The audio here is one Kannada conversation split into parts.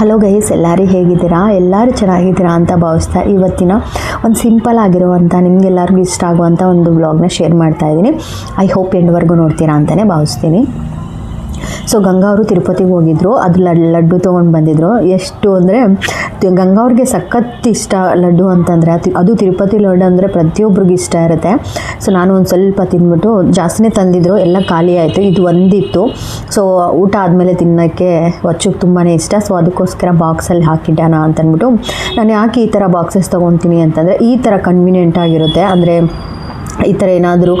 ಹಲೋ ಗೈಸ್ ಎಲ್ಲರೂ ಹೇಗಿದ್ದೀರಾ? ಎಲ್ಲರೂ ಚೆನ್ನಾಗಿದ್ದೀರಾ ಅಂತ ಭಾವಿಸ್ತಾ ಇವತ್ತಿನ ಒಂದು ಸಿಂಪಲ್ ಆಗಿರುವಂಥ ನಿಮಗೆಲ್ಲರಿಗೂ ಇಷ್ಟ ಆಗುವಂಥ ಒಂದು ವ್ಲಾಗ್ನ ಶೇರ್ ಮಾಡ್ತಾ ಇದ್ದೀನಿ. ಐ ಹೋಪ್ ಎಂಡ್ವರೆಗೂ ನೋಡ್ತೀರಾ ಅಂತಲೇ ಭಾವಿಸ್ತೀನಿ. ಸೊ ಗಂಗಾ ಅವರು ತಿರುಪತಿಗೆ ಹೋಗಿದ್ರು. ಅದು ಲಡ್ ಲಡ್ಡು ತೊಗೊಂಡು ಬಂದಿದ್ರು. ಎಷ್ಟು ಅಂದರೆ ಗಂಗಾ ಅವ್ರಿಗೆ ಸಖತ್ ಇಷ್ಟ ಲಡ್ಡು ಅಂತಂದರೆ ಅದು ಅದು ತಿರುಪತಿ ಲಡ್ಡು ಅಂದರೆ ಪ್ರತಿಯೊಬ್ಬರಿಗೂ ಇಷ್ಟ ಇರುತ್ತೆ. ಸೊ ನಾನು ಒಂದು ಸ್ವಲ್ಪ ತಿಂದ್ಬಿಟ್ಟು ಜಾಸ್ತಿನೇ ತಂದಿದ್ರು. ಎಲ್ಲ ಖಾಲಿ ಆಯಿತು. ಇದು ಒಂದಿತ್ತು. ಸೊ ಊಟ ಆದಮೇಲೆ ತಿನ್ನೋಕ್ಕೆ ಹೊಚ್ಚಕ್ಕೆ ತುಂಬಾ ಇಷ್ಟ. ಸೊ ಅದಕ್ಕೋಸ್ಕರ ಬಾಕ್ಸಲ್ಲಿ ಹಾಕಿಟ್ಟಾನ ಅಂತಂದ್ಬಿಟ್ಟು, ನಾನು ಯಾಕೆ ಈ ಥರ ಬಾಕ್ಸಸ್ ತೊಗೊತೀನಿ ಅಂತಂದರೆ ಈ ಥರ ಕನ್ವಿನಿಯೆಂಟ್ ಆಗಿರುತ್ತೆ. ಅಂದರೆ ಈ ಥರ ಏನಾದರೂ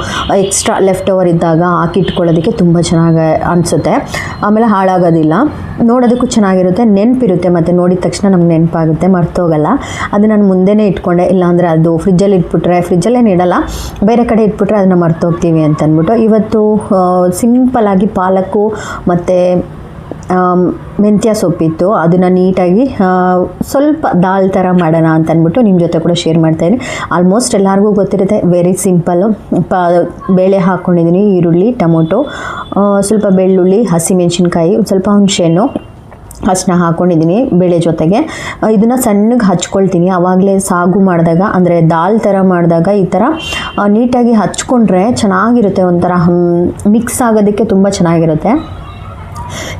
ಎಕ್ಸ್ಟ್ರಾ ಲೆಫ್ಟ್ ಓವರ್ ಇದ್ದಾಗ ಹಾಕಿಟ್ಕೊಳ್ಳೋದಕ್ಕೆ ತುಂಬ ಚೆನ್ನಾಗಿ ಅನಿಸುತ್ತೆ. ಆಮೇಲೆ ಹಾಳಾಗೋದಿಲ್ಲ. ನೋಡೋದಕ್ಕೂ ಚೆನ್ನಾಗಿರುತ್ತೆ, ನೆನಪಿರುತ್ತೆ, ಮತ್ತು ನೋಡಿದ ತಕ್ಷಣ ನಮ್ಗೆ ನೆನಪಾಗುತ್ತೆ, ಮರ್ತೋಗಲ್ಲ. ಅದು ನಾನು ಮುಂದೆನೇ ಇಟ್ಕೊಂಡೆ, ಇಲ್ಲಾಂದರೆ ಅದು ಫ್ರಿಜ್ಜಲ್ಲಿ ಇಟ್ಬಿಟ್ರೆ ಫ್ರಿಜ್ಜಲ್ಲೇನು ಇಡಲ್ಲ, ಬೇರೆ ಕಡೆ ಇಟ್ಬಿಟ್ರೆ ಅದನ್ನು ಮರ್ತೋಗ್ತೀವಿ ಅಂತ ಅಂದ್ಬಿಟ್ಟು ಇವತ್ತು ಸಿಂಪಲಾಗಿ ಪಾಲಕ್ಕು ಮತ್ತು ಮೆಂತ್ಯ ಸೊಪ್ಪಿತ್ತು, ಅದನ್ನು ನೀಟಾಗಿ ಸ್ವಲ್ಪ ದಾಲ್ ಥರ ಮಾಡೋಣ ಅಂತ ಅಂದ್ಬಿಟ್ಟು ನಿಮ್ಮ ಜೊತೆ ಕೂಡ ಶೇರ್ ಮಾಡ್ತಾಯಿದ್ದೀನಿ ಆಲ್ಮೋಸ್ಟ್ ಎಲ್ಲರಿಗೂ ಗೊತ್ತಿರುತ್ತೆ ವೆರಿ ಸಿಂಪಲ್ಲು ಪ, ಬೇಳೆ ಹಾಕ್ಕೊಂಡಿದ್ದೀನಿ ಈರುಳ್ಳಿ, ಟೊಮೊಟೊ ಸ್ವಲ್ಪ ಬೆಳ್ಳುಳ್ಳಿ, ಹಸಿಮೆಣಸಿನ್ಕಾಯಿ ಸ್ವಲ್ಪ ಹುಣಸೆಹಣ್ಣು. ಅಷ್ಟನ್ನ ಹಾಕ್ಕೊಂಡಿದ್ದೀನಿ ಬೇಳೆ ಜೊತೆಗೆ. ಇದನ್ನು ಸಣ್ಣಗೆ ಹಚ್ಕೊಳ್ತೀನಿ. ಆವಾಗಲೇ ಸಾಗು ಮಾಡಿದಾಗ, ಅಂದರೆ ದಾಲ್ ಥರ ಮಾಡಿದಾಗ ಈ ಥರ ನೀಟಾಗಿ ಹಚ್ಕೊಂಡ್ರೆ ಚೆನ್ನಾಗಿರುತ್ತೆ ಒಂಥರ ಮಿಕ್ಸ್ ಆಗೋದಕ್ಕೆ ತುಂಬ ಚೆನ್ನಾಗಿರುತ್ತೆ.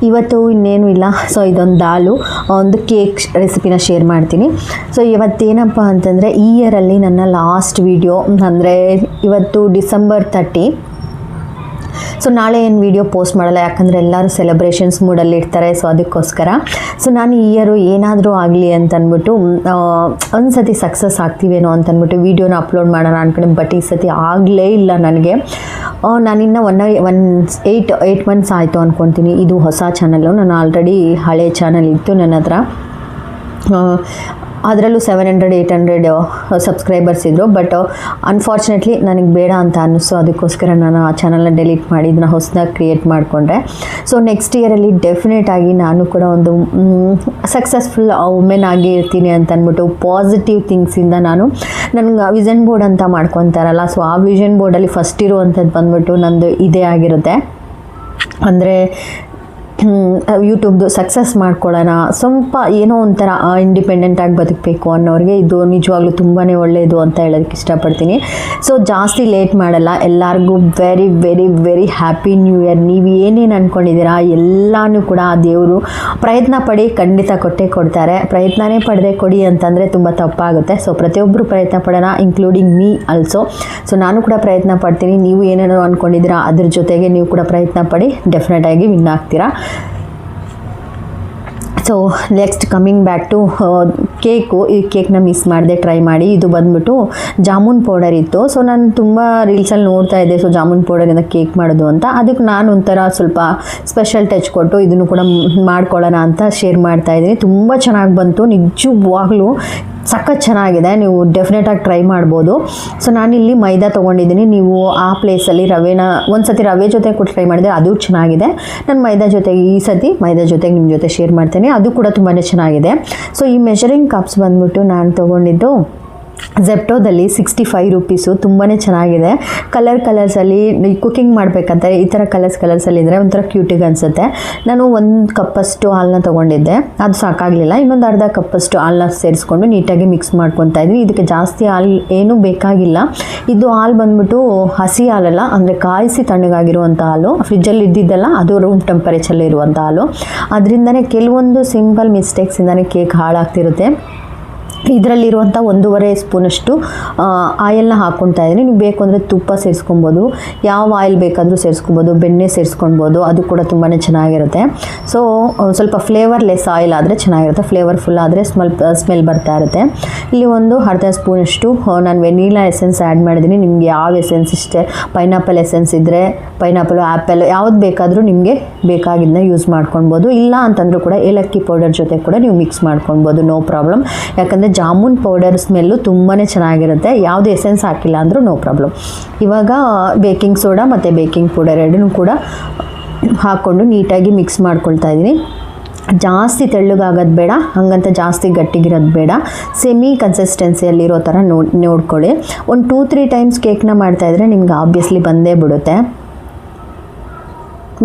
ಇವತ್ತು ಇನ್ನೇನು ಇಲ್ಲ. ಸೊ ಇದೊಂದು ದಾಲು. ಒಂದು ಕೇಕ್ ರೆಸಿಪಿನ ಶೇರ್ ಮಾಡ್ತೀನಿ. ಸೊ ಇವತ್ತೇನಪ್ಪ ಅಂತಂದರೆ, ಈ ಇಯರಲ್ಲಿ ನನ್ನ ಲಾಸ್ಟ್ ವಿಡಿಯೋ ಅಂದರೆ ಇವತ್ತು ಡಿಸೆಂಬರ್ ತರ್ಟಿ ಸೊ ನಾಳೆ ಏನು ವೀಡಿಯೋ ಪೋಸ್ಟ್ ಮಾಡಲ್ಲ, ಯಾಕಂದರೆ ಎಲ್ಲರೂ ಸೆಲೆಬ್ರೇಷನ್ಸ್ ಮೂಡಲ್ಲಿ ಇರ್ತಾರೆ ಸೊ ಅದಕ್ಕೋಸ್ಕರ. ಸೊ ನಾನು ಈ ಇಯರು ಏನಾದರೂ ಆಗಲಿ ಅಂತಂದ್ಬಿಟ್ಟು ಒಂದು ಸತಿ ಸಕ್ಸಸ್ ಆಗ್ತೀವೇನೋ ಅಂತ ಅಂದ್ಬಿಟ್ಟು ವೀಡಿಯೋನ ಅಪ್ಲೋಡ್ ಮಾಡೋಣ ಅಂದ್ಕೊಂಡು ಬಟ್ ಈ ಸತಿ ಆಗಲೇ ಇಲ್ಲ ನನಗೆ. ನಾನು ನಾನಿನ್ನು one one eight eight months ಆಯಿತು ಅಂದ್ಕೊತೀನಿ ಇದು ಹೊಸ ಚಾನಲ್ಲು ನಾನು ಆಲ್ರೆಡಿ ಹಳೆ ಚಾನಲ್ ಇತ್ತು ನನ್ನ ಹತ್ರ ಅದರಲ್ಲೂ seven hundred eight hundred subscribers ಇದ್ದರು ಬಟ್ ಅನ್ಫಾರ್ಚುನೇಟ್ಲಿ ನನಗೆ ಬೇಡ ಅಂತ ಅನ್ನಿಸ್ತು. ಅದಕ್ಕೋಸ್ಕರ ನಾನು ಆ ಚಾನಲ್ನ ಡೆಲೀಟ್ ಮಾಡಿ ಇದನ್ನ ಹೊಸದಾಗಿ ಕ್ರಿಯೇಟ್ ಮಾಡಿಕೊಂಡ್ರೆ. ಸೊ ನೆಕ್ಸ್ಟ್ ಇಯರಲ್ಲಿ ಡೆಫಿನೆಟ್ ಆಗಿ ನಾನು ಕೂಡ ಒಂದು ಸಕ್ಸಸ್ಫುಲ್ ವುಮೆನ್ ಆಗಿ ಇರ್ತೀನಿ ಅಂತ ಅಂದ್ಬಿಟ್ಟು ಪಾಸಿಟಿವ್ ಥಿಂಗ್ಸಿಂದ ನಾನು ನನಗೆ ವಿಷನ್ ಬೋರ್ಡ್ ಅಂತ ಮಾಡ್ಕೊತಾರಲ್ಲ ಸೊ ಆ ವಿಷನ್ ಬೋರ್ಡಲ್ಲಿ ಫಸ್ಟ್ ಇರುವಂಥದ್ದು ಬಂದ್ಬಿಟ್ಟು ನಂದು ಇದೇ ಆಗಿರುತ್ತೆ. ಅಂದರೆ ಯೂಟ್ಯೂಬ್ದು ಸಕ್ಸಸ್ ಮಾಡ್ಕೊಳ್ಳೋಣ. ಸ್ವಲ್ಪ ಏನೋ ಒಂಥರ ಇಂಡಿಪೆಂಡೆಂಟಾಗಿ ಬದುಕಬೇಕು ಅನ್ನೋರಿಗೆ ಇದು ನಿಜವಾಗ್ಲೂ ತುಂಬಾ ಒಳ್ಳೆಯದು ಅಂತ ಹೇಳೋದಕ್ಕೆ ಇಷ್ಟಪಡ್ತೀನಿ. ಸೊ ಜಾಸ್ತಿ ಲೇಟ್ ಮಾಡಲ್ಲ. ಎಲ್ಲರಿಗೂ very very very happy new year ನೀವು ಏನೇನು ಅಂದ್ಕೊಂಡಿದ್ದೀರಾ ಎಲ್ಲನೂ ಕೂಡ ಆ ದೇವರು ಪ್ರಯತ್ನ ಪಡಿ, ಖಂಡಿತ ಕೊಟ್ಟೇ ಕೊಡ್ತಾರೆ. ಪ್ರಯತ್ನನೇ ಪಡೆದೇ ಕೊಡಿ ಅಂತಂದರೆ ತುಂಬ ತಪ್ಪಾಗುತ್ತೆ. ಸೊ ಪ್ರತಿಯೊಬ್ಬರು ಪ್ರಯತ್ನ ಪಡೋಣ ಇನ್ಕ್ಲೂಡಿಂಗ್ ಮೀ ಆಲ್ಸೋ ಸೊ ನಾನು ಕೂಡ ಪ್ರಯತ್ನ ಪಡ್ತೀನಿ. ನೀವು ಏನೇನೋ ಅಂದ್ಕೊಂಡಿದ್ದೀರಾ ಅದ್ರ ಜೊತೆಗೆ ನೀವು ಕೂಡ ಪ್ರಯತ್ನ ಪಡಿ. ಡೆಫಿನೆಟಾಗಿ ವಿನ್ ಆಗ್ತೀರಾ. So next coming back to cake ಈ ಕೇಕ್ನ ಮಿಸ್ ಮಾಡಿದೆ ಟ್ರೈ ಮಾಡಿ. ಇದು ಬಂದ್ಬಿಟ್ಟು ಜಾಮೂನ್ ಪೌಡರ್ ಇತ್ತು. ಸೊ ನಾನು ತುಂಬ ರೀಲ್ಸಲ್ಲಿ ನೋಡ್ತಾ ಇದ್ದೆ. ಸೊ ಜಾಮೂನ್ ಪೌಡರಿಂದ ಕೇಕ್ ಮಾಡೋದು ಅಂತ. ಅದಕ್ಕೆ ನಾನು ಒಂಥರ ಸ್ವಲ್ಪ ಸ್ಪೆಷಲ್ ಟಚ್ ಕೊಟ್ಟು ಇದನ್ನು ಕೂಡ ಮಾಡ್ಕೊಳ್ಳೋಣ ಅಂತ ಶೇರ್ ಮಾಡ್ತಾ ಇದ್ದೀನಿ. ತುಂಬ ಚೆನ್ನಾಗಿ ಬಂತು. ನಿಜವಾಗ್ಲೂ ಸಖತ್ ಚೆನ್ನಾಗಿದೆ, ನೀವು ಡೆಫಿನೆಟಾಗಿ ಟ್ರೈ ಮಾಡ್ಬೋದು. ಸೊ ನಾನಿಲ್ಲಿ ಮೈದಾ ತೊಗೊಂಡಿದ್ದೀನಿ. ನೀವು ಆ ಪ್ಲೇಸಲ್ಲಿ ರವೆನ ಒಂದು ಸತಿ ರವೆ ಜೊತೆ ಕೂಡ ಟ್ರೈ ಮಾಡಿದೆ ಅದು ಚೆನ್ನಾಗಿದೆ. ನಾನು ಮೈದಾ ಜೊತೆಗೆ ಈ ಸತಿ ಮೈದಾ ಜೊತೆಗೆ ನಿಮ್ಮ ಜೊತೆ ಶೇರ್ ಮಾಡ್ತೀನಿ. ಅದು ಕೂಡ ತುಂಬಾ ಚೆನ್ನಾಗಿದೆ. ಸೊ ಈ ಮೆಷರಿಂಗ್ ಕಪ್ಸ್ ಬಂದ್ಬಿಟ್ಟು ನಾನು ತೊಗೊಂಡಿದ್ದು ಜೆಪ್ಟೋದಲ್ಲಿ ಸಿಕ್ಸ್ಟಿ ಫೈವ್ ರುಪೀಸು ತುಂಬಾ ಚೆನ್ನಾಗಿದೆ. ಕಲರ್ ಕಲರ್ಸಲ್ಲಿ ಕುಕ್ಕಿಂಗ್ ಮಾಡಬೇಕಂತ ಈ ಥರ ಕಲರ್ಸ್ ಕಲರ್ಸಲ್ಲಿ ಇದ್ದರೆ ಒಂಥರ ಕ್ಯೂಟಿಗೆ ಅನಿಸುತ್ತೆ. ನಾನು ಒಂದು ಕಪ್ಪಷ್ಟು ಹಾಲನ್ನ ತೊಗೊಂಡಿದ್ದೆ. ಅದು ಸಾಕಾಗಲಿಲ್ಲ. ಇನ್ನೊಂದು ಅರ್ಧ ಕಪ್ಪಷ್ಟು ಹಾಲನ್ನ ಸೇರಿಸ್ಕೊಂಡು ನೀಟಾಗಿ ಮಿಕ್ಸ್ ಮಾಡ್ಕೊತಾ ಇದ್ವಿ. ಇದಕ್ಕೆ ಜಾಸ್ತಿ ಹಾಲು ಏನೂ ಬೇಕಾಗಿಲ್ಲ. ಇದು ಹಾಲು ಬಂದ್ಬಿಟ್ಟು ಹಸಿ ಹಾಲಲ್ಲ, ಅಂದರೆ ಕಾಯಿಸಿ ತಣ್ಣಗಾಗಿರುವಂಥ ಹಾಲು. ಫ್ರಿಜ್ಜಲ್ಲಿ ಇದ್ದಿದ್ದಲ್ಲ, ಅದು ರೂಮ್ ಟೆಂಪರೇಚರಲ್ಲಿ ಇರುವಂಥ ಹಾಲು. ಅದರಿಂದನೇ ಕೆಲವೊಂದು ಸಿಂಪಲ್ ಮಿಸ್ಟೇಕ್ಸಿಂದನೇ ಕೇಕ್ ಹಾಳಾಗ್ತಿರುತ್ತೆ. ಇದರಲ್ಲಿರುವಂಥ ಒಂದೂವರೆ ಸ್ಪೂನಷ್ಟು ಆಯಿಲ್ನ ಹಾಕ್ಕೊತಾ ಇದ್ದೀನಿ. ನೀವು ಬೇಕು ಅಂದರೆ ತುಪ್ಪ ಸೇರಿಸ್ಕೊಬೋದು, ಯಾವ ಆಯಿಲ್ ಬೇಕಾದರೂ ಸೇರಿಸ್ಕೊಬೋದು, ಬೆಣ್ಣೆ ಸೇರಿಸ್ಕೊಳ್ಬೋದು, ಅದು ಕೂಡ ತುಂಬಾ ಚೆನ್ನಾಗಿರುತ್ತೆ. ಸೊ ಸ್ವಲ್ಪ ಫ್ಲೇವರ್ಲೆಸ್ ಆಯಿಲ್ ಆದರೆ ಚೆನ್ನಾಗಿರುತ್ತೆ. ಫ್ಲೇವರ್ಫುಲ್ ಆದರೆ ಸ್ಮೆಲ್ ಸ್ಮೆಲ್ ಬರ್ತಾ ಇರುತ್ತೆ. ಇಲ್ಲಿ ಒಂದು ಅರ್ಧ ಸ್ಪೂನಷ್ಟು ನಾನು ವೆನಿಲಾ ಎಸೆನ್ಸ್ ಆ್ಯಡ್ ಮಾಡಿದ್ದೀನಿ. ನಿಮಗೆ ಯಾವ ಎಸೆನ್ಸ್ ಇಷ್ಟೇ, ಪೈನಾಪಲ್ ಎಸೆನ್ಸ್ ಇದ್ದರೆ ಪೈನಾಪಲ್, ಆ್ಯಪಲ್, ಯಾವ್ದು ಬೇಕಾದರೂ ನಿಮಗೆ ಬೇಕಾಗಿದ್ದನ್ನ ಯೂಸ್ ಮಾಡ್ಕೊಳ್ಬೋದು. ಇಲ್ಲ ಅಂತಂದರೂ ಕೂಡ ಏಲಕ್ಕಿ ಪೌಡರ್ ಜೊತೆ ಕೂಡ ನೀವು ಮಿಕ್ಸ್ ಮಾಡ್ಕೊಳ್ಬೋದು, ನೋ ಪ್ರಾಬ್ಲಮ್. ಯಾಕಂದರೆ ಜಾಮೂನ್ ಪೌಡರ್ ಸ್ಮೆಲ್ಲು ತುಂಬಾ ಚೆನ್ನಾಗಿರುತ್ತೆ. ಯಾವುದೇ ಎಸೆನ್ಸ್ ಹಾಕಿಲ್ಲ ಅಂದರೂ ನೋ ಪ್ರಾಬ್ಲಮ್ ಇವಾಗ ಬೇಕಿಂಗ್ ಸೋಡಾ ಮತ್ತು ಬೇಕಿಂಗ್ ಪೌಡರ್ ಎರಡನ್ನೂ ಕೂಡ ಹಾಕ್ಕೊಂಡು ನೀಟಾಗಿ ಮಿಕ್ಸ್ ಮಾಡ್ಕೊಳ್ತಾ ಇದ್ದೀನಿ. ಜಾಸ್ತಿ ತೆಳ್ಳಗಾಗೋದು ಬೇಡ, ಹಾಗಂತ ಜಾಸ್ತಿ ಗಟ್ಟಿಗಿರೋದು ಬೇಡ. ಸೆಮಿ ಕನ್ಸಿಸ್ಟೆನ್ಸಿಯಲ್ಲಿರೋ ಥರ ನೋಡ್, ನೋಡ್ಕೊಳ್ಳಿ. ಒಂದು ಟೂ ತ್ರೀ ಟೈಮ್ಸ್ ಕೇಕ್ನ ಮಾಡ್ತಾಯಿದ್ರೆ ನಿಮ್ಗೆ ಆಬ್ವಿಯಸ್ಲಿ ಬಂದೇ ಬಿಡುತ್ತೆ.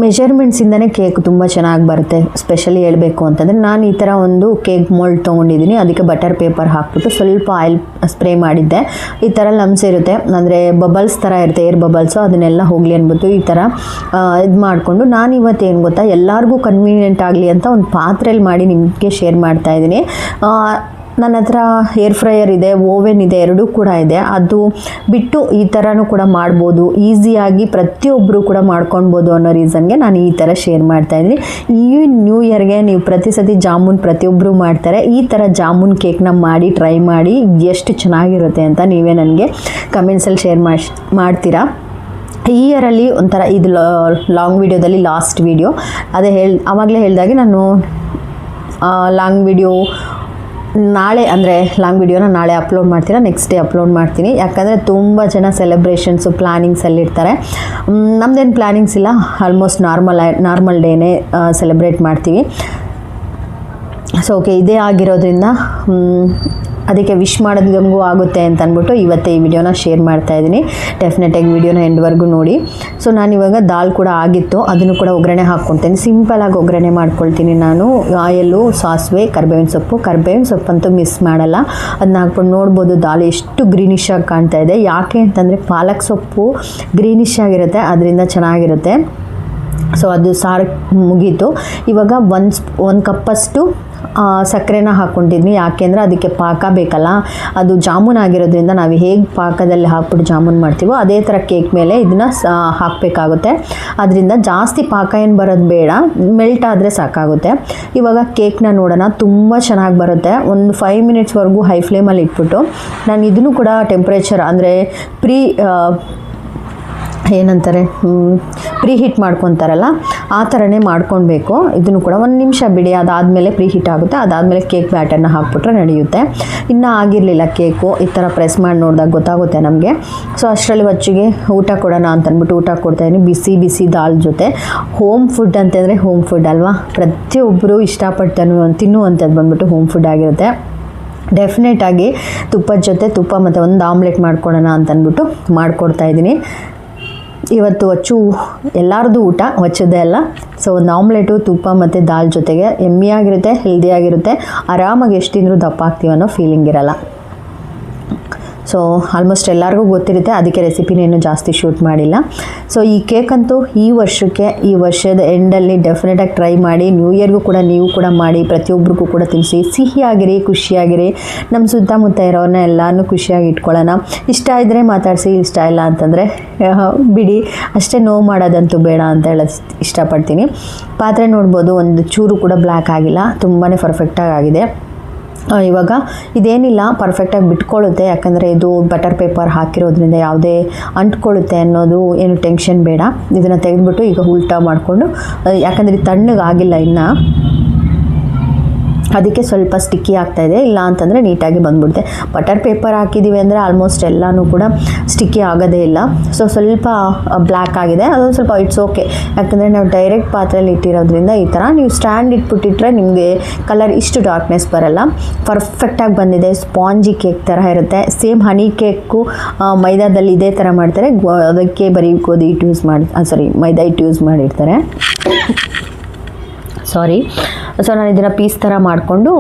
ಮೆಷರ್ಮೆಂಟ್ಸಿಂದನೇ ಕೇಕ್ ತುಂಬ ಚೆನ್ನಾಗಿ ಬರುತ್ತೆ. ಸ್ಪೆಷಲಿ ಹೇಳಬೇಕು ಅಂತಂದರೆ ನಾನು ಈ ಥರ ಒಂದು ಕೇಕ್ ಮೋಲ್ಡ್ ತೊಗೊಂಡಿದ್ದೀನಿ ಅದಕ್ಕೆ ಬಟರ್ ಪೇಪರ್ ಹಾಕ್ಬಿಟ್ಟು ಸ್ವಲ್ಪ ಆಯಿಲ್ ಸ್ಪ್ರೇ ಮಾಡಿದ್ದೆ. ಈ ಥರ ಲಮ್ಸ್ ಇರುತ್ತೆ. ಅಂದರೆ ಬಬಲ್ಸ್ ಥರ ಇರುತ್ತೆ ಏರ್ ಬಬಲ್ಸು ಅದನ್ನೆಲ್ಲ ಹೋಗಲಿ ಅಂದ್ಬಿಟ್ಟು ಈ ಥರ ಇದು ಮಾಡಿಕೊಂಡು ನಾನು ಇವತ್ತು ಏನು ಗೊತ್ತಾ, ಎಲ್ಲರಿಗೂ ಕನ್ವೀನಿಯೆಂಟ್ ಆಗಲಿ ಅಂತ ಒಂದು ಪಾತ್ರೆಯಲ್ಲಿ ಮಾಡಿ ನಿಮಗೆ ಶೇರ್ ಮಾಡ್ತಾ ಇದ್ದೀನಿ ನನ್ನ ಹತ್ರ ಏರ್ ಫ್ರೈಯರ್ ಇದೆ ಓವೆನ್ ಇದೆ, ಎರಡೂ ಕೂಡ ಇದೆ. ಅದು ಬಿಟ್ಟು ಈ ಥರನೂ ಕೂಡ ಮಾಡ್ಬೋದು. ಈಸಿಯಾಗಿ ಪ್ರತಿಯೊಬ್ಬರು ಕೂಡ ಮಾಡ್ಕೊಳ್ಬೋದು ಅನ್ನೋ ರೀಸನ್ಗೆ ನಾನು ಈ ಥರ ಶೇರ್ ಮಾಡ್ತಾ ಇದ್ದೀನಿ. ಈ ನ್ಯೂ ಇಯರ್ಗೆ ನೀವು ಪ್ರತಿ ಸತಿ ಜಾಮೂನ್ ಪ್ರತಿಯೊಬ್ಬರು ಮಾಡ್ತಾರೆ. ಈ ಥರ ಜಾಮೂನ್ ಕೇಕ್ನ ಮಾಡಿ ಟ್ರೈ ಮಾಡಿ, ಎಷ್ಟು ಚೆನ್ನಾಗಿರುತ್ತೆ ಅಂತ ನೀವೇ ನನಗೆ ಕಮೆಂಟ್ಸಲ್ಲಿ ಶೇರ್ ಮಾಡಿ ಮಾಡ್ತೀರಾ? ಈ ಇಯರಲ್ಲಿ ಒಂಥರ ಇದು ಲಾಂಗ್ ವೀಡಿಯೋದಲ್ಲಿ ಲಾಸ್ಟ್ ವೀಡಿಯೋ ಅದೇ ಹೇಳಿ ಆವಾಗಲೇ ಹೇಳಿದಾಗೆ ನಾನು ಲಾಂಗ್ ವಿಡಿಯೋ ನಾಳೆ, ಅಂದರೆ ಲಾಂಗ್ ವಿಡಿಯೋನ ನಾಳೆ ಅಪ್ಲೋಡ್ ಮಾಡ್ತೀರಾ ನೆಕ್ಸ್ಟ್ ಡೇ ಅಪ್ಲೋಡ್ ಮಾಡ್ತೀನಿ. ಯಾಕಂದರೆ ತುಂಬ ಜನ ಸೆಲೆಬ್ರೇಷನ್ಸು ಪ್ಲ್ಯಾನಿಂಗ್ಸಲ್ಲಿ ಇರ್ತಾರೆ. ನಮ್ಮದೇನು ಪ್ಲ್ಯಾನಿಂಗ್ಸ್ ಇಲ್ಲ. ಆಲ್ಮೋಸ್ಟ್ ನಾರ್ಮಲ್ ನಾರ್ಮಲ್ ಡೇನೇ ಸೆಲೆಬ್ರೇಟ್ ಮಾಡ್ತೀವಿ. ಸೊ ಓಕೆ ಇದೇ ಆಗಿರೋದ್ರಿಂದ ಅದಕ್ಕೆ ವಿಶ್ ಮಾಡೋದಂಗೂ ಆಗುತ್ತೆ ಅಂತ ಅಂದ್ಬಿಟ್ಟು ಇವತ್ತೇ ಈ ವಿಡಿಯೋನ ಶೇರ್ ಮಾಡ್ತಾ ಇದ್ದೀನಿ. ಡೆಫಿನೆಟಾಗಿ ವಿಡಿಯೋನ ಎಂಡ್ವರೆಗೂ ನೋಡಿ. ಸೊ ನಾನು ಇವಾಗ ದಾಲ್ ಕೂಡ ಆಗಿತ್ತು. ಅದನ್ನು ಕೂಡ ಒಗ್ಗರಣೆ ಹಾಕ್ಕೊಳ್ತೀನಿ ಸಿಂಪಲಾಗಿ ಒಗ್ಗರಣೆ ಮಾಡ್ಕೊಳ್ತೀನಿ ನಾನು. ಆಯಲ್ಲು, ಸಾಸಿವೆ, ಕರ್ಬೇವಿನ ಸೊಪ್ಪು. ಕರ್ಬೇವಿನ ಸೊಪ್ಪಂತೂ ಮಿಸ್ ಮಾಡಲ್ಲ. ಅದನ್ನ ಹಾಕ್ಕೊಂಡು ನೋಡ್ಬೋದು ದಾಲ್ ಎಷ್ಟು ಗ್ರೀನಿಶ್ ಆಗಿ ಕಾಣ್ತಾ ಇದೆ. ಯಾಕೆ ಅಂತಂದರೆ ಪಾಲಕ್ ಸೊಪ್ಪು ಗ್ರೀನಿಶ್ ಆಗಿರುತ್ತೆ, ಅದರಿಂದ ಚೆನ್ನಾಗಿರುತ್ತೆ. ಸೊ ಅದು ಸಾರು ಮುಗೀತು. ಇವಾಗ ಒಂದು ಒಂದು ಕಪ್ಪಷ್ಟು ಸಕ್ಕರೆನ ಹಾಕ್ಕೊಂಡಿದ್ವಿ ಯಾಕೆಂದರೆ ಅದಕ್ಕೆ ಪಾಕ ಬೇಕಲ್ಲ. ಅದು ಜಾಮೂನ್ ಆಗಿರೋದ್ರಿಂದ ನಾವು ಹೇಗೆ ಪಾಕದಲ್ಲಿ ಹಾಕ್ಬಿಟ್ಟು ಜಾಮೂನ್ ಮಾಡ್ತೀವೋ ಅದೇ ಥರ ಕೇಕ್ ಮೇಲೆ ಇದನ್ನು ಹಾಕಬೇಕಾಗುತ್ತೆ. ಅದರಿಂದ ಜಾಸ್ತಿ ಪಾಕ ಏನು ಬರೋದು ಬೇಡ. ಮೆಲ್ಟ್ ಆದರೆ ಸಾಕಾಗುತ್ತೆ. ಇವಾಗ ಕೇಕ್ನ ನೋಡೋಣ. ತುಂಬ ಚೆನ್ನಾಗಿ ಬರುತ್ತೆ. ಒಂದು ಫೈವ್ ಮಿನಿಟ್ಸ್ವರೆಗೂ ಹೈ ಫ್ಲೇಮಲ್ಲಿ ಇಟ್ಬಿಟ್ಟು ನಾನು ಇದನ್ನು ಕೂಡ ಟೆಂಪ್ರೇಚರ್ ಅಂದರೆ ಪ್ರೀ ಏನಂತಾರೆ ಪ್ರೀ ಹೀಟ್ ಮಾಡ್ಕೊತಾರಲ್ಲ, ಆ ಥರನೇ ಮಾಡ್ಕೊಳ್ಬೇಕು ಇದನ್ನು ಕೂಡ ಒಂದು ನಿಮಿಷ ಬಿಡಿ, ಅದಾದಮೇಲೆ ಪ್ರೀ ಹೀಟ್ ಆಗುತ್ತೆ. ಅದಾದಮೇಲೆ ಕೇಕ್ ಬ್ಯಾಟರ್ನ ಹಾಕ್ಬಿಟ್ರೆ ನಡೆಯುತ್ತೆ. ಇನ್ನೂ ಆಗಿರಲಿಲ್ಲ ಕೇಕು, ಈ ಥರ ಪ್ರೆಸ್ ಮಾಡಿ ನೋಡಿದಾಗ ಗೊತ್ತಾಗುತ್ತೆ ನಮಗೆ. ಸೊ ಅಷ್ಟರಲ್ಲಿ ಹೊಚ್ಚಿಗೆ ಊಟ ಕೊಡೋಣ ಅಂತಂದ್ಬಿಟ್ಟು ಊಟ ಕೊಡ್ತಾಯಿದ್ದೀನಿ ಬಿಸಿ ಬಿಸಿ ದಾಲ್ ಜೊತೆ. ಹೋಮ್ ಫುಡ್ ಅಂತಂದರೆ ಹೋಮ್ ಫುಡ್ ಅಲ್ವಾ? ಪ್ರತಿಯೊಬ್ಬರು ಇಷ್ಟಪಟ್ಟು ತಿನ್ನು ತಿನ್ನುವಂಥದ್ದು ಬಂದ್ಬಿಟ್ಟು ಹೋಮ್ ಫುಡ್ ಆಗಿರುತ್ತೆ. ಡೆಫಿನೆಟಾಗಿ ತುಪ್ಪದ ಜೊತೆ ತುಪ್ಪ ಮತ್ತು ಒಂದು ಆಮ್ಲೆಟ್ ಮಾಡ್ಕೊಡೋಣ ಅಂತಂದ್ಬಿಟ್ಟು ಮಾಡ್ಕೊಡ್ತಾಯಿದ್ದೀನಿ ಇವತ್ತು ಅಚ್ಚು ಎಲ್ಲರದ್ದು ಊಟ ಹೊಚ್ಚದೇ ಅಲ್ಲ. ಸೊ ಒಂದು ಆಮ್ಲೆಟು, ತುಪ್ಪ ಮತ್ತು ದಾಲ್ ಜೊತೆಗೆ ಎಮ್ಮಿಯಾಗಿರುತ್ತೆ ಹೆಲ್ದಿಯಾಗಿರುತ್ತೆ ಆರಾಮಾಗಿ ಎಷ್ಟು ತಿಂದರೂ ದಪ್ಪ ಆಗ್ತೀವಿ ಅನ್ನೋ ಫೀಲಿಂಗ್ ಇರಲ್ಲ. ಸೊ ಆಲ್ಮೋಸ್ಟ್ ಎಲ್ಲರಿಗೂ ಗೊತ್ತಿರುತ್ತೆ, ಅದಕ್ಕೆ ರೆಸಿಪಿನೇನು ಜಾಸ್ತಿ ಶೂಟ್ ಮಾಡಿಲ್ಲ. ಸೊ ಈ ಕೇಕ್ ಅಂತೂ ಈ ವರ್ಷಕ್ಕೆ, ಈ ವರ್ಷದ ಎಂಡಲ್ಲಿ ಡೆಫಿನೆಟಾಗಿ ಟ್ರೈ ಮಾಡಿ ನ್ಯೂ ಇಯರ್ಗೂ ಕೂಡ ನೀವು ಕೂಡ ಮಾಡಿ ಪ್ರತಿಯೊಬ್ಬರಿಗೂ ಕೂಡ ತಿನ್ನಿಸಿ. ಸಿಹಿಯಾಗಿರಿ, ಖುಷಿಯಾಗಿರಿ ನಮ್ಮ ಸುತ್ತಮುತ್ತ ಇರೋರನ್ನ ಎಲ್ಲನೂ ಖುಷಿಯಾಗಿ ಇಟ್ಕೊಳ್ಳೋಣ. ಇಷ್ಟ ಇದ್ದರೆ ಮಾತಾಡಿಸಿ, ಇಷ್ಟ ಇಲ್ಲ ಅಂತಂದರೆ ಬಿಡಿ, ಅಷ್ಟೇ ನೋವು ಮಾಡೋದಂತೂ ಬೇಡ ಅಂತ ಹೇಳೋದು ಇಷ್ಟಪಡ್ತೀನಿ. ಪಾತ್ರೆ ನೋಡ್ಬೋದು, ಒಂದು ಚೂರು ಕೂಡ ಬ್ಲ್ಯಾಕ್ ಆಗಿಲ್ಲ ತುಂಬಾ ಪರ್ಫೆಕ್ಟಾಗಿ ಆಗಿದೆ. ಇವಾಗ ಇದೇನಿಲ್ಲ ಪರ್ಫೆಕ್ಟಾಗಿ ಬಿಟ್ಕೊಳ್ಳುತ್ತೆ. ಯಾಕಂದರೆ ಇದು ಬಟರ್ ಪೇಪರ್ ಹಾಕಿರೋದ್ರಿಂದ ಯಾವುದೇ ಅಂಟ್ಕೊಳ್ಳುತ್ತೆ ಅನ್ನೋದು ಏನು ಟೆನ್ಷನ್ ಬೇಡ. ಇದನ್ನು ತೆಗೆದುಬಿಟ್ಟು ಈಗ ಉಲ್ಟಾ ಮಾಡಿಕೊಂಡು ಯಾಕಂದರೆ ತಣ್ಣಗಾಗಿಲ್ಲ ಇನ್ನು. ಅದಕ್ಕೆ ಸ್ವಲ್ಪ ಸ್ಟಿಕ್ಕಿ ಆಗ್ತಾಯಿದೆ ಇಲ್ಲ ಅಂತಂದರೆ ನೀಟಾಗಿ ಬಂದ್ಬಿಡುತ್ತೆ. ಬಟರ್ ಪೇಪರ್ ಹಾಕಿದ್ದೀವಿ ಅಂದರೆ ಆಲ್ಮೋಸ್ಟ್ ಎಲ್ಲನೂ ಕೂಡ ಸ್ಟಿಕ್ಕಿ ಆಗೋದೇ ಇಲ್ಲ. ಸೊ ಸ್ವಲ್ಪ ಬ್ಲ್ಯಾಕ್ ಆಗಿದೆ. ಅದೊಂದು ಸ್ವಲ್ಪ ಇಟ್ಸ್ ಓಕೆ ಯಾಕಂದರೆ ನಾವು ಡೈರೆಕ್ಟ್ ಪಾತ್ರೆಯಲ್ಲಿ ಇಟ್ಟಿರೋದ್ರಿಂದ ಈ ಥರ ನೀವು ಸ್ಟ್ಯಾಂಡ್ ಇಟ್ಬಿಟ್ಟಿಟ್ರೆ ನಿಮಗೆ ಕಲರ್ ಇಷ್ಟು ಡಾರ್ಕ್ನೆಸ್ ಬರಲ್ಲ. ಪರ್ಫೆಕ್ಟಾಗಿ ಬಂದಿದೆ. ಸ್ಪಾಂಜಿ ಕೇಕ್ ಥರ ಇರುತ್ತೆ. ಸೇಮ್ ಹನಿ ಕೇಕು ಮೈದಾದಲ್ಲಿ ಇದೇ ಥರ ಮಾಡ್ತಾರೆ. ಅದಕ್ಕೆ ಬರೀ ಗೋಧಿ ಇಟ್ಟು ಯೂಸ್ ಮಾಡಿ ಸಾರಿ ಮೈದಾ ಇಟ್ಟು ಯೂಸ್ ಮಾಡಿರ್ತಾರೆ. ಸಾರಿ ಸೊ ನಾನು ಇದನ್ನು ಪೀಸ್ ಥರ ಮಾಡಿಕೊಂಡು,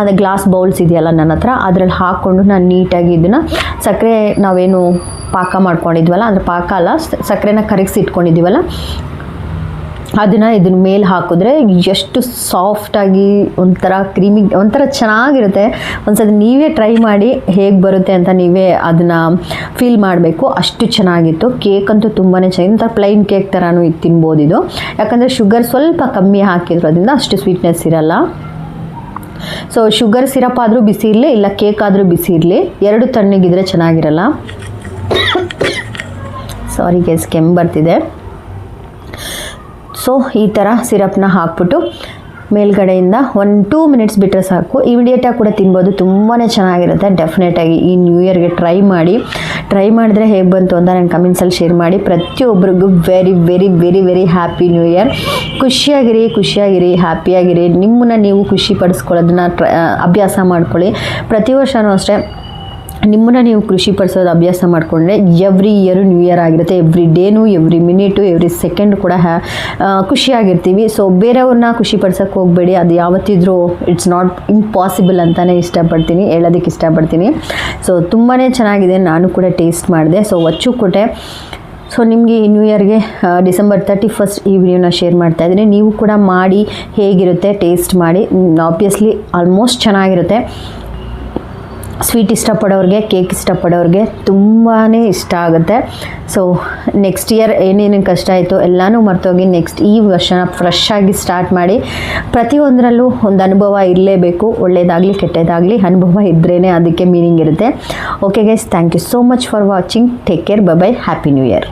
ಅದು ಗ್ಲಾಸ್ ಬೌಲ್ಸ್ ಇದೆಯಲ್ಲ ನನ್ನ ಹತ್ರ, ಅದರಲ್ಲಿ ಹಾಕ್ಕೊಂಡು ನಾನು ನೀಟಾಗಿ ಇದನ್ನು ಸಕ್ಕರೆ ನಾವೇನು ಪಾಕ ಮಾಡ್ಕೊಂಡಿದ್ವಲ್ಲ, ಅಂದರೆ ಪಾಕ ಅಲ್ಲ ಸಕ್ಕರೆನ ಕರಗಿಸಿ ಇಟ್ಕೊಂಡಿದ್ದೀವಲ್ಲ ಅದನ್ನು ಇದನ್ನ ಮೇಲೆ ಹಾಕಿದ್ರೆ ಎಷ್ಟು ಸಾಫ್ಟಾಗಿ ಒಂಥರ ಕ್ರೀಮಿ ಒಂಥರ ಚೆನ್ನಾಗಿರುತ್ತೆ. ಒಂದ್ಸತಿ ನೀವೇ ಟ್ರೈ ಮಾಡಿ ಹೇಗೆ ಬರುತ್ತೆ ಅಂತ ನೀವೇ ಅದನ್ನು ಫೀಲ್ ಮಾಡಬೇಕು. ಅಷ್ಟು ಚೆನ್ನಾಗಿತ್ತು. ಕೇಕ್ ಅಂತೂ ತುಂಬಾ ಚೆನ್ನಾಗಿ, ಒಂಥರ ಪ್ಲೈನ್ ಕೇಕ್ ಥರನೂ ಇದು ತಿನ್ಬೋದು ಇದು. ಯಾಕಂದರೆ ಶುಗರ್ ಸ್ವಲ್ಪ ಕಮ್ಮಿ ಹಾಕಿದ್ರೋದ್ರಿಂದ ಅಷ್ಟು ಸ್ವೀಟ್ನೆಸ್ ಇರಲ್ಲ. ಸೊ ಶುಗರ್ ಸಿರಪ್ ಆದರೂ ಬಿಸಿ ಇರಲಿ, ಇಲ್ಲ ಕೇಕ್ ಆದರೂ ಬಿಸಿ ಇರಲಿ. ಎರಡು ತಣ್ಣಗಿದ್ರೆ ಚೆನ್ನಾಗಿರಲ್ಲ. ಸಾರಿ ಗೆಸ್ ಕೆಮ್ಮು ಬರ್ತಿದೆ. ಸೊ ಈ ಥರ ಸಿರಪ್ನ ಹಾಕ್ಬಿಟ್ಟು ಮೇಲ್ಗಡೆಯಿಂದ ಒಂದು ಟೂ ಮಿನಿಟ್ಸ್ ಬಿಟ್ಟರೆ ಸಾಕು. ಇಮಿಡಿಯೇಟಾಗಿ ಕೂಡ ತಿನ್ಬೋದು. ತುಂಬಾ ಚೆನ್ನಾಗಿರುತ್ತೆ. ಡೆಫಿನೆಟಾಗಿ ಈ ನ್ಯೂ ಇಯರ್ಗೆ ಟ್ರೈ ಮಾಡಿ. ಟ್ರೈ ಮಾಡಿದ್ರೆ ಹೇಗೆ ಬಂತು ಅಂತ ನನ್ನ ಕಮೆಂಟ್ಸಲ್ಲಿ ಶೇರ್ ಮಾಡಿ. ಪ್ರತಿಯೊಬ್ಬರಿಗೂ very very very very happy new year ಖುಷಿಯಾಗಿರಿ ಖುಷಿಯಾಗಿರಿ ಹ್ಯಾಪಿಯಾಗಿರಿ ನಿಮ್ಮನ್ನ ನೀವು ಖುಷಿ ಪಡಿಸ್ಕೊಳ್ಳೋದನ್ನ ಅಭ್ಯಾಸ ಮಾಡ್ಕೊಳ್ಳಿ. ಪ್ರತಿ ವರ್ಷವೂ ಅಷ್ಟೇ ನಿಮ್ಮನ್ನು ನೀವು ಕೃಷಿ ಪಡಿಸೋದು ಅಭ್ಯಾಸ ಮಾಡಿಕೊಂಡ್ರೆ ಎವ್ರಿ ಇಯರು ನ್ಯೂ ಇಯರ್ ಆಗಿರುತ್ತೆ ಎವ್ರಿ ಡೇನು ಎವ್ರಿ ಮಿನಿಟು ಎವ್ರಿ ಸೆಕೆಂಡ್ ಕೂಡ ಖುಷಿಯಾಗಿರ್ತೀವಿ. ಸೊ ಬೇರೆಯವ್ರನ್ನ ಖುಷಿ ಪಡ್ಸೋಕ್ಕೆ ಹೋಗಬೇಡಿ. ಅದು ಯಾವತ್ತಿದ್ರೂ ಇಟ್ಸ್ ನಾಟ್ ಇಂಪಾಸಿಬಲ್ ಅಂತಲೇ ಇಷ್ಟಪಡ್ತೀನಿ, ಹೇಳೋದಕ್ಕೆ ಇಷ್ಟಪಡ್ತೀನಿ. ಸೊ ತುಂಬಾ ಚೆನ್ನಾಗಿದೆ. ನಾನು ಕೂಡ ಟೇಸ್ಟ್ ಮಾಡಿದೆ. ಸೊ ಒಚ್ಚು ಕೊಟ್ಟೆ ಸೊ ನಿಮಗೆ ನ್ಯೂ ಇಯರ್ಗೆ ಡಿಸೆಂಬರ್ ತರ್ಟಿ ಫಸ್ಟ್ ಈ ವಿಡಿಯೋನ ಶೇರ್ ಮಾಡ್ತಾ ಇದ್ದೀನಿ. ನೀವು ಕೂಡ ಮಾಡಿ ಹೇಗಿರುತ್ತೆ ಟೇಸ್ಟ್ ಮಾಡಿ. ಆಬ್ವಿಯಸ್ಲಿ ಆಲ್ಮೋಸ್ಟ್ ಚೆನ್ನಾಗಿರುತ್ತೆ. ಸ್ವೀಟ್ ಇಷ್ಟಪಡೋರಿಗೆ, ಕೇಕ್ ಇಷ್ಟಪಡೋರಿಗೆ ತುಂಬಾ ಇಷ್ಟ ಆಗುತ್ತೆ. ಸೊ ನೆಕ್ಸ್ಟ್ ಇಯರ್ ಏನೇನೇನು ಕಷ್ಟ ಆಯಿತು ಎಲ್ಲನೂ ಮರ್ತೋಗಿ ನೆಕ್ಸ್ಟ್ ಈ ವರ್ಷನ ಫ್ರೆಶ್ ಆಗಿ ಸ್ಟಾರ್ಟ್ ಮಾಡಿ ಪ್ರತಿಯೊಂದರಲ್ಲೂ ಒಂದು ಅನುಭವ ಇರಲೇಬೇಕು. ಒಳ್ಳೆಯದಾಗಲಿ ಕೆಟ್ಟದಾಗಲಿ ಅನುಭವ ಇದ್ರೇ ಅದಕ್ಕೆ ಮೀನಿಂಗ್ ಇರುತ್ತೆ. Okay guys thank you so much for watching take care bye bye happy new year